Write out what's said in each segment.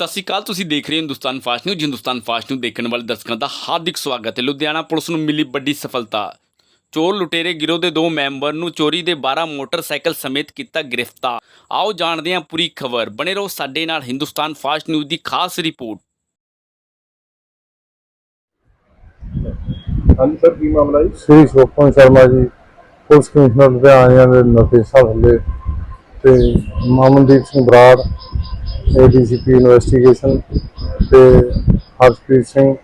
ਸਤਿ ਸ਼੍ਰੀ ਅਕਾਲ ਤੁਸੀਂ ਦੇਖ ਰਹੇ ਹੋ Hindustan fast news. Hindustan fast news ਦੇਖਣ ਵਾਲੇ ਦਰਸ਼ਕਾਂ ਦਾ ਹਾਰਦਿਕ ਸਵਾਗਤ ਹੈ। ਲੁਧਿਆਣਾ ਪੁਲਿਸ ਨੂੰ ਮਿਲੀ ਵੱਡੀ ਸਫਲਤਾ। ਚੋਰ ਲੁਟੇਰੇ ਗਿਰੋਹ ਦੇ ਦੋ ਮੈਂਬਰ ਨੂੰ ਚੋਰੀ ਦੇ 12 ਮੋਟਰਸਾਈਕਲ ਸਮੇਤ ਕੀਤਾ ਗ੍ਰਿਫਤਾਰ। ਆਓ ਜਾਣਦੇ ਹਾਂ ਪੂਰੀ ਖਬਰ। ਬਣੇ ਰਹੋ ਸਾਡੇ ਨਾਲ ਹਿੰਦੁਸਤਾਨ ਫਾਸਟ ਨਿਊਜ਼ ਦੀ ਖਾਸ ਰਿਪੋਰਟ। ਹਾਂਜੀ ਸਰ ਕੀ ਮਾਮਲਾ ਜੀ? ਸ੍ਰੀ ਸੋਪਨ ਸ਼ਰਮਾ ਜੀ ਪੁਲਿਸ ਕਮਿਸ਼ਨਰ ਲੁਧਿਆਣਾ ਦੇ ਨਿਰਦੇਸ਼ਾਂ ਥੱਲੇ ਤੇ ਮਾਮਨਦੀਪ ਸਿੰਘ ਬਰਾੜ ਏਡੀਸੀਪੀ ਇਨਵੈਸਟੀਗੇਸ਼ਨ ਤੇ ਹਰਪ੍ਰੀਤ ਸਿੰਘ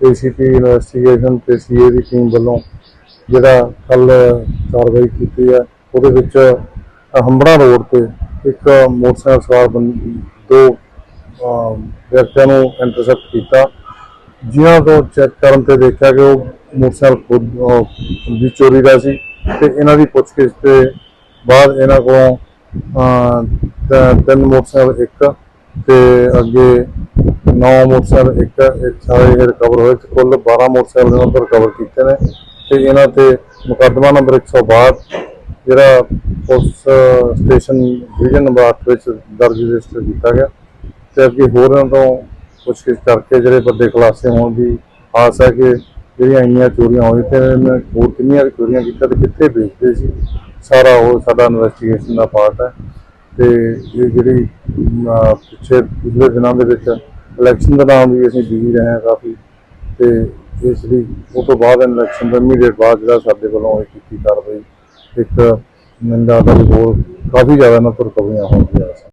ਏਸੀਪੀ ਇਨਵੈਸਟੀਗੇਸ਼ਨ ਤੇ ਸੀਏ ਦੀ ਟੀਮ ਵੱਲੋਂ ਜਿਹੜਾ ਕੱਲ ਕਾਰਵਾਈ ਕੀਤੀ ਹੈ ਉਹਦੇ ਵਿੱਚ ਹੰਬੜਾ ਰੋਡ ਤੇ ਇੱਕ ਮੋਟਰਸਾਈਕਲ ਸਵਾਰ ਬੰਦੇ ਦੋ ਵਿਅਕਤੀਆਂ ਨੂੰ ਇੰਟਰਸੈਪਟ ਕੀਤਾ। ਜਿਨ੍ਹਾਂ ਤੋਂ ਚੈੱਕ ਕਰਨ ਤੇ ਦੇਖਿਆ ਕਿ ਉਹ ਮੋਟਰਸਾਈਕਲ ਖੁਦ ਅਹ, ਦੀ ਚੋਰੀ ਦਾ ਸੀ ਤੇ ਇਹਨਾਂ ਦੀ ਪੁੱਛਗਿੱਛ ਤੇ ਬਾਅਦ ਇਹਨਾਂ ਕੋਲੋਂ ਤਿੰਨ ਮੋਟਰਸਾਈਕਲ ਇੱਕ ਤੇ ਅੱਗੇ ਨੌ ਮੋਟਰਸਾਈਕਲ, ਇੱਕ ਇੱਕ ਸਾਰੇ ਰਿਕਵਰ ਹੋਏ ਤੇ ਕੁੱਲ 12 ਮੋਟਰਸਾਈਕਲ ਇਹਨਾਂ ਤੋਂ ਰਿਕਵਰ ਕੀਤੇ ਨੇ ਤੇ ਇਹਨਾਂ ਤੇ ਮੁਕੱਦਮਾ ਨੰਬਰ 162 ਜਿਹੜਾ ਉਸ ਸਟੇਸ਼ਨ ਡਿਵੀਜ਼ਨ ਨੰਬਰ 8 ਵਿੱਚ ਦਰਜ ਰਜਿਸਟਰ ਕੀਤਾ ਗਿਆ ਤੇ ਅੱਗੇ ਹੋਰ ਇਹਨਾਂ ਤੋਂ ਪੁੱਛਗਿੱਛ ਕਰਕੇ ਜਿਹੜੇ ਵੱਡੇ ਖੁਲਾਸੇ ਹੋਣ ਦੀ ਆਸ ਹੈ ਕਿ ਜਿਹੜੀਆਂ ਇੰਨੀਆਂ ਚੋਰੀਆਂ ਹੋਈਆਂ ਤੇ ਇਹਨਾਂ ਹੋਰ ਕਿੰਨੀਆਂ ਚੋਰੀਆਂ ਕੀਤਾ ਤੇ ਕਿੱਥੇ ਵੇਚਦੇ ਸੀ, ਸਾਰਾ ਉਹ ਸਾਡਾ ਇਨਵੈਸਟੀਗੇਸ਼ਨ ਦਾ ਪਾਰਟ ਹੈ। ਤੇ ਇਹ ਜਿਹੜੀ ਅਹ, ਪਿੱਛੇ ਪਿਛਲੇ ਦਿਨਾਂ ਦੇ ਵਿੱਚ ਇਲੈਕਸ਼ਨ ਦੇ ਨਾਮ ਵੀ ਅਸੀਂ ਬਿਜ਼ੀ ਰਹੇ ਹਾਂ ਕਾਫੀ ਤੇ ਇਸ ਲਈ ਉਹ ਤੋਂ ਬਾਅਦ ਇਲੈਕਸ਼ਨ ਦੇ ਇਮੀਡੀਏਟ ਬਾਅਦ ਜਿਹੜਾ ਸਾਡੇ ਵੱਲੋਂ ਇਹ ਕੀਤੀ ਕਾਰਵਾਈ ਇੱਕ ਨਿੰਦਾ ਦਾ ਵੀ ਹੋਰ ਕਾਫੀ ਜ਼ਿਆਦਾ ਨਾ ਰਿਕਵਰੀਆਂ ਹੋਣਗੀਆਂ।